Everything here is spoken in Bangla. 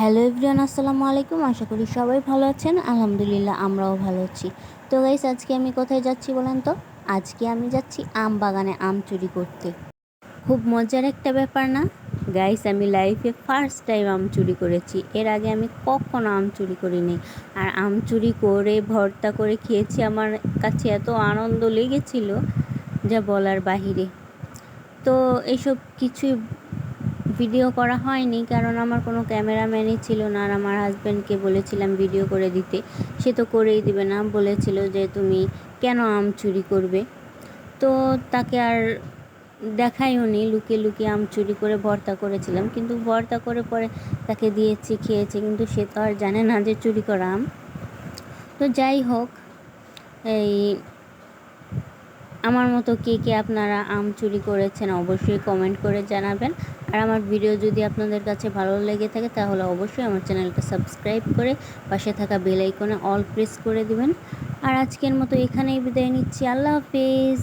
হ্যালো এভরিওয়ান, আসসালামু আলাইকুম। আশা করি সবাই ভালো আছেন। আলহামদুলিল্লাহ, আমরাও ভালো আছি। তো গাইস আজকে আমি কোথায় যাচ্ছি বলেন তো? আজকে আমি যাচ্ছি আম বাগানে আম চুরি করতে। খুব মজার একটা ব্যাপার না? গাইস আমি লাইফে ফার্স্ট টাইম আম চুরি করেছি। এর আগে আমি কখনো আম চুরি করিনি। আর আম চুরি করে, ভর্তা করে খেয়েছি, আমার কাছে এত আনন্দ লেগেছিল, যা বলার বাহিরে। তো এইসব কিছুই ভিডিও করা হয়নি, কারণ আমার কোনো ক্যামেরাম্যানই ছিল না আর আমার হাজব্যান্ডকে বলেছিলাম ভিডিও করে দিতে। সে তো করেই দিবে না, বলেছিল যে তুমি কেন আম চুরি করবে? তো তাকে আর দেখাইও নি, লুকিয়ে লুকিয়ে আম চুরি করে ভর্তা করেছিলাম, কিন্তু ভর্তা করে পরে তাকে দিয়েছি, খেয়েছে, কিন্তু সে তো আর জানে না যে চুরি করা আম। তো যাই হোক, এই আমার মতো কে কে আপনারা আম চুরি করেছেন অবশ্যই কমেন্ট করে জানাবেন। আর আমার ভিডিও যদি আপনাদের কাছে ভালো লেগে থাকে তাহলে অবশ্যই আমার চ্যানেলটা সাবস্ক্রাইব করে পাশে থাকা বেল আইকনে অল প্রেস করে দিবেন। আর আজকের মতো এখানেই বিদায় নিচ্ছি। আল্লাহ হাফেজ।